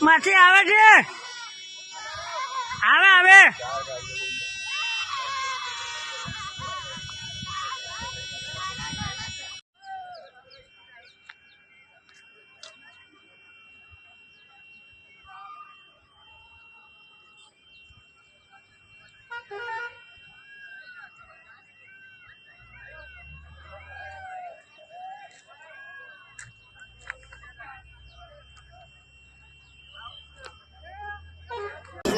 માથી આવે છે? આવે આવે.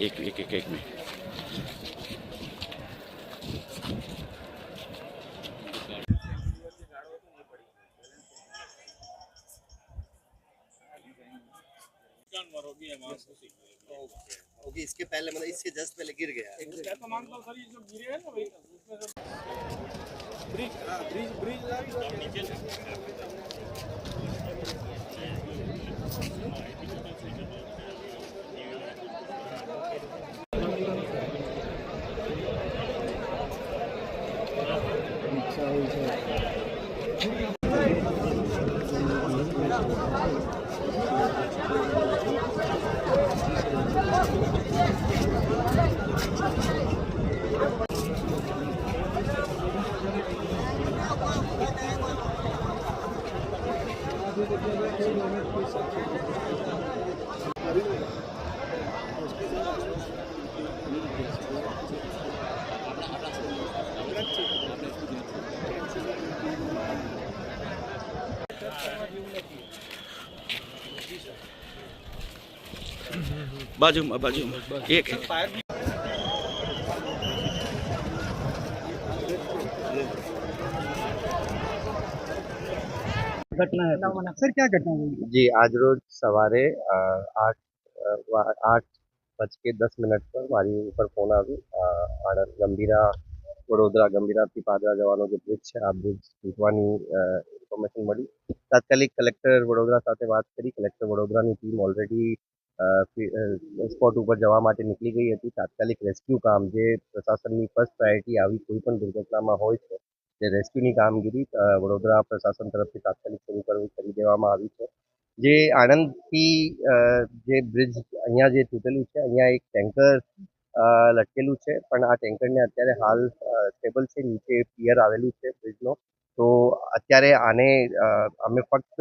एक एक एक एक में ओके इसके पहले मतलब इसके जस्ट पहले गिर गया। બ્રિજ બ્રિજ બ્રિજ લાવી બાજુમાં બાજુમાં એક એક घटना है सर क्या घटना हुई जी आज रोज સવારે અ, આઠ અ, વા- આઠ બજ કે દસ મિનિટ પર મારી ઉપર ફોન આવ્યો અ, આણંદ ગંભીરા વડોદરા ગંભીરાથી પાદરા જવાનો જે બ્રિજ છે આ બ્રિજ તૂટવાની ઇન્ફોર્મેશન મળી તાત્કાલિક કલેક્ટર વડોદરા સાથે વાત કરી કલેક્ટર વડોદરાની ટીમ ઓલરેડી spot ઉપર જવા માટે નીકળી ગઈ હતી. તાત્કાલિક રેસ્ક્યુ કામ જે પ્રશાસનની ફર્સ્ટ પ્રાયોરિટી આવી કોઈ પણ દુર્ઘટનામાં હોય છે જે રેસ્ક્યુની કામગીરી વડોદરા પ્રશાસન તરફથી તાત્કાલિક શરૂ કરવી કરી દેવામાં આવી છે. જે આણંદથી જે બ્રિજ અહીંયા જે તૂટેલું છે, અહીંયા એક ટેન્કર લટકેલું છે. પણ આ ટેન્કરને અત્યારે હાલ સ્ટેબલ છે. નીચે પિયર આવેલું છે બ્રિજનો તો અત્યારે આને અમે ફક્ત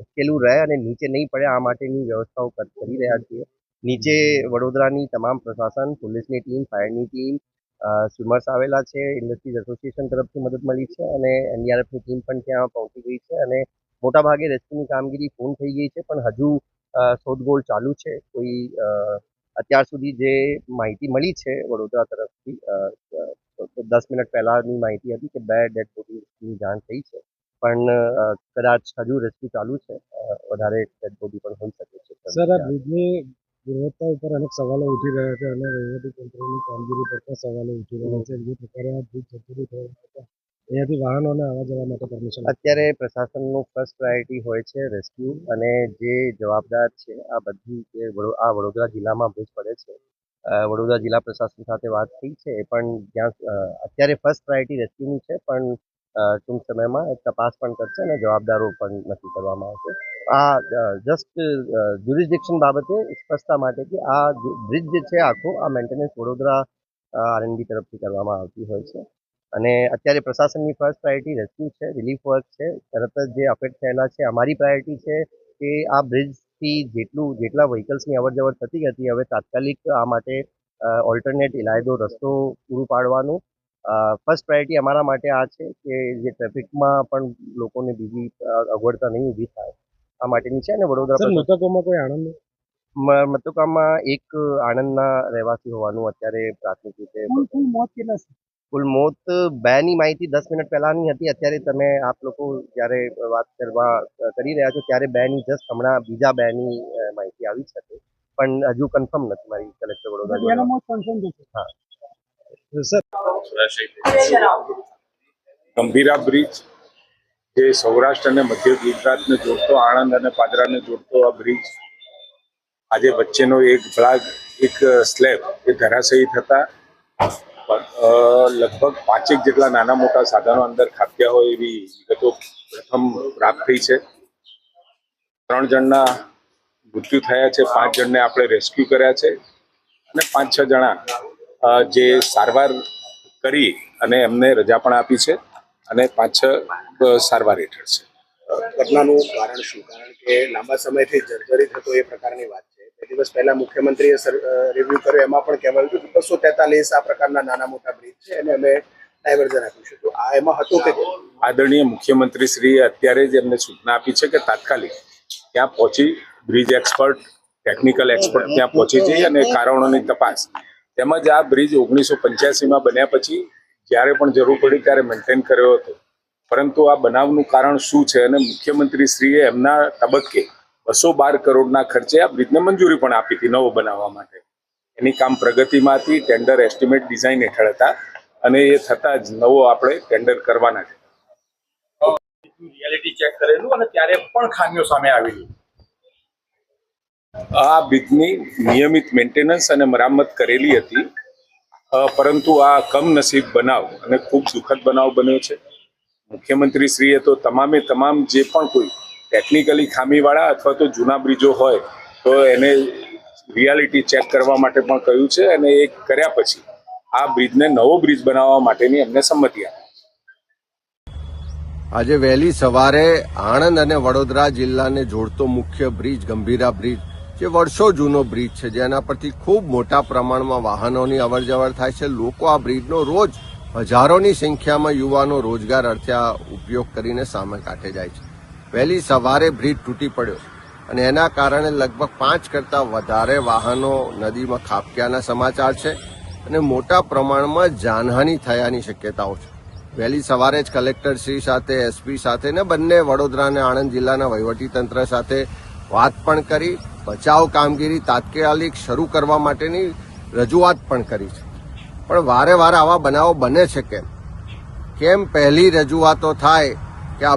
અટકેલું રહે અને નીચે નહીં પડે, આ માટેની વ્યવસ્થાઓ કરી રહ્યા છીએ. નીચે વડોદરાની તમામ પ્રશાસન, પોલીસની ટીમ, ફાયરની ટીમ સ્વિમર્સ આવેલા છે, ઇન્ડસ્ટ્રીઝ એસોસિએશન તરફથી મદદ મળી છે અને એનડીઆરએફની ટીમ પણ ત્યાં પહોંચી ગઈ છે અને મોટાભાગે રેસ્ક્યુની કામગીરી પૂર્ણ થઈ ગઈ છે, પણ હજુ શોધખોળ ચાલુ છે. કોઈ અત્યાર સુધી જે માહિતી મળી છે વડોદરા તરફથી દસ મિનિટ પહેલાંની માહિતી હતી કે બે ડેડ બોડીની જાણ થઈ છે. પણ કદાચ હજુ રેસ્ક્યુ ચાલુ છે. વધારે ડેડ બોડી પણ હોઈ શકે છે. સર, આ બ્રિજની ગુણવત્તા ઉપર અનેક સવાલો ઉઠી રહ્યા છે અને વહીવટી તંત્રની કામગીરી પર પણ સવાલો ઉઠી રહ્યા છે. જે પ્રકારે આ બ્રિજ જર્જરિત થયો અહીંયાથી વાહનોને આવવા જવા માટે પરમિશન અત્યારે પ્રશાસનનું ફર્સ્ટ પ્રાયોરિટી હોય છે રેસ્ક્યુ અને જે જવાબદાર છે, આ બધી જે આ વડોદરા જિલ્લામાં બ્રિજ પડે છે વડોદરા જિલ્લા પ્રશાસન સાથે વાત થઈ છે, એ પણ જ્યાં અત્યારે ફર્સ્ટ પ્રાયોરિટી રેસ્ક્યુની છે, પણ ટૂંક સમયમાં તપાસ પણ કરશે અને જવાબદારો પણ નક્કી કરવામાં આવશે. આ જસ્ટ જ્યુરિસ્ડિક્શન બાબતે સ્પષ્ટતા માટે કે આ બ્રિજ જે છે, આખો આ મેન્ટેનન્સ વડોદરા આરએનબી તરફથી કરવામાં આવતી હોય છે. અને અત્યારે પ્રશાસનની ફર્સ્ટ પ્રાયોરિટી રેસ્ક્યુ છે રિલીફ વર્ક છે. તરત જ જે અફેક્ટ થયેલા છે અમારી પ્રાયોરિટી છે કે આ બ્રિજથી જેટલું જેટલા વ્હીકલ્સની અવર જવર થતી હતી હવે તાત્કાલિક આ માટે ઓલ્ટરનેટ ઇલાયદો રસ્તો પૂરું પાડવાનું. ફર્સ્ટ પ્રાયોરિટી અમારા માટે આ છે કે જે ટ્રાફિકમાં પણ લોકોને બીજી અગવડતા નહીં ઊભી થાય. આ માટેની છે અને વડોદરા મૃતકોમાં કોઈ આણંદ મૃતકોમાં મતુકામાં એક આણંદના રહેવાસી હોવાનું અત્યારે પ્રાથમિક રીતે મોત કેટલા છે? કુલ મોત બેની માહિતી દસ મિનિટ પહેલાની હતી. અત્યારે તમે આપ લોકો જ્યારે વાત કરવા કરી રહ્યા છો ત્યારે બેની જસ્ટ હમણાં બીજા બેની માહિતી આવી છે. પણ હજુ કન્ફર્મ નથી મારી collector Vadodara sir Gambhira bridge જે સૌરાષ્ટ્ર અને મધ્ય ગુજરાતને જોડતો આણંદ અને પાદરાને જોડતો આ બ્રિજ આજે વચ્ચેનો એક ભાગ એક સ્લેબ એ ધરાશયી થતા લગભગ પાંચેક જેટલા નાના મોટા સાધનો અંદર ખાપ્યા હોય એવી વિગતો પ્રથમ પ્રાપ્ત થઈ છે. ત્રણ જણના મૃત્યુ થયા છે, પાંચ જણને આપણે રેસ્ક્યુ કર્યા છે અને પાંચ છ જણા જે સારવાર કરી અને એમને રજા પણ આપી છે અને પાંચ છ સારવાર હેઠળ છે. ઘટનાનું કારણ શું? કારણ કે લાંબા સમયથી જર્જરિત હતો એ પ્રકારની વાત છે. દિવસ પહેલા મુખ્યમંત્રીએ રિવ્યુ કર્યો, એમાં પણ કહેવાયું હતું કે બસો તેતાલીસ આ પ્રકારના નાના મોટા બ્રિજ છે અને અમે ડાયવર્ઝન આપ્યું તો આ એમાં હતું કે આદરણીય મુખ્યમંત્રી શ્રીએ અત્યારે જ એમને સૂચના આપી છે કે તાત્કાલિક ત્યાં પહોંચી બ્રિજ એક્સપર્ટ ટેકનિકલ એક્સપર્ટ ત્યાં પહોંચી જઈ અને કારણોની તપાસ. તેમજ આ બ્રિજ ઓગણીસો પંચ્યાસીમાં બન્યા પછી જ્યારે પણ જરૂર પડી ત્યારે મેન્ટેન કર્યો હતો. પરંતુ આ બનાવનું કારણ શું છે અને મુખ્યમંત્રી શ્રીએ એમના તબક્કે બસો બાર કરોડના ખર્ચે આ બ્રિજને મંજૂરી પણ આપી હતી નવો બનાવવા માટે. એની કામ પ્રગતિમાં હતી ટેન્ડર એસ્ટિમેટ ડિઝાઇન હેઠળ હતા અને એ થતાં જ નવો આપણે ટેન્ડર કરવાના છે. રિયાલિટી ચેક કરેલું અને ત્યારે પણ ખામીઓ સામે આવેલી આ બ્રિજની નિયમિત મેન્ટેનન્સ અને મરામત કરેલી હતી. પરંતુ આ કમનસીબ બનાવ અને ખૂબ દુઃખદ બનાવ બન્યો છે. મુખ્યમંત્રી શ્રીએ તો તમામે તમામ જે પણ કોઈ ટેકનિકલી ખામીવાળા અથવા તો જૂના બ્રિજો હોય, તો એને રિયાલિટી ચેક કરવા માટે પણ કહ્યું છે અને એ કર્યા પછી આ બ્રિજને નવો બ્રિજ બનાવવા માટેની એમને સંમતિ આપી. આજે વહેલી સવારે આણંદ અને વડોદરા જિલ્લાને જોડતો મુખ્ય બ્રિજ, ગંભીરા બ્રિજ, જે વર્ષો જૂનો બ્રિજ છે, જેના પરથી ખૂબ મોટા પ્રમાણમાં વાહનોની અવરજવર થાય છે. લોકો આ બ્રિજનો રોજ હજારોની સંખ્યામાં યુવાનો રોજગાર અર્થે ઉપયોગ કરીને સામે કાંઠે જાય છે. વહેલી સવારે બ્રિજ તૂટી પડ્યો અને એના કારણે લગભગ પાંચ કરતાં વધારે વાહનો નદીમાં ખાબક્યાના સમાચાર છે અને મોટા પ્રમાણમાં જાનહાનિ થયાની શક્યતાઓ છે. વહેલી સવારે જ કલેક્ટર શ્રી સાથે, એસપી સાથે ને બંને વડોદરા અને આણંદ જિલ્લાના વહીવટીતંત્ર સાથે વાત પણ કરી, બચાવ કામગીરી તાત્કાલિક શરૂ કરવા માટેની રજૂઆત પણ કરી છે. પણ વારે વારે આવા બનાવો બને છે કેમ? કેમ પહેલી રજૂઆતો થાય કે આ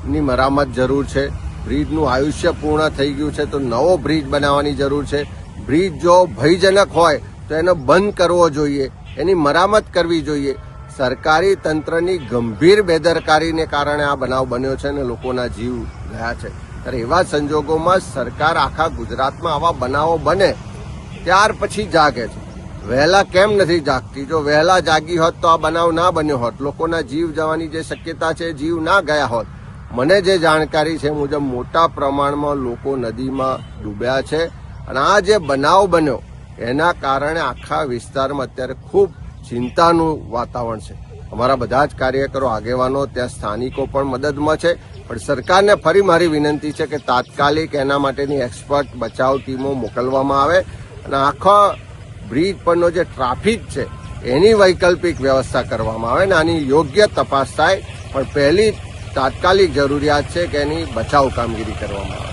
બ્રિજની મરામત જરૂર છે. બ્રિજનું આયુષ્ય પૂર્ણ થઈ ગયું છે તો નવો બ્રિજ બનાવવાની જરૂર છે. બ્રિજ જો ભયજનક હોય તો એનો બંધ કરવો જોઈએ. એની મરામત કરવી જોઈએ. સરકારી તંત્રની ગંભીર બેદરકારીને કારણે આ બનાવ બન્યો છે અને લોકોના જીવ ગયા છે. ત્યારે એવા સંજોગોમાં સરકાર આખા ગુજરાતમાં આવા બનાવો બને ત્યાર પછી જાગે છે. વહેલા કેમ નથી જાગતી? જો વહેલા જાગી હોત તો આ બનાવ ના બન્યો હોત. લોકોના જીવ જવાની જે શક્યતા છે જીવ ના ગયા હોત. મને જે જાણકારી છે મુજબ મોટા પ્રમાણમાં લોકો નદીમાં ડૂબ્યા છે અને આ જે બનાવ બન્યો, એના કારણે આખા વિસ્તારમાં અત્યારે ખૂબ ચિંતાનું વાતાવરણ છે. અમારા બધા જ કાર્યકરો, આગેવાનો, ત્યાં સ્થાનિકો પણ મદદમાં છે. પણ સરકારને ફરી મારી વિનંતી છે કે તાત્કાલિક એના માટેની એક્સપર્ટ બચાવ ટીમો મોકલવામાં આવે અને આખા બ્રિજ પરનો જે ટ્રાફિક છે, એની વૈકલ્પિક વ્યવસ્થા કરવામાં આવે ને આની યોગ્ય તપાસ થાય. પણ પહેલી તાત્કાલિક જરૂરિયાત છે કે એની બચાવ કામગીરી કરવામાં આવે.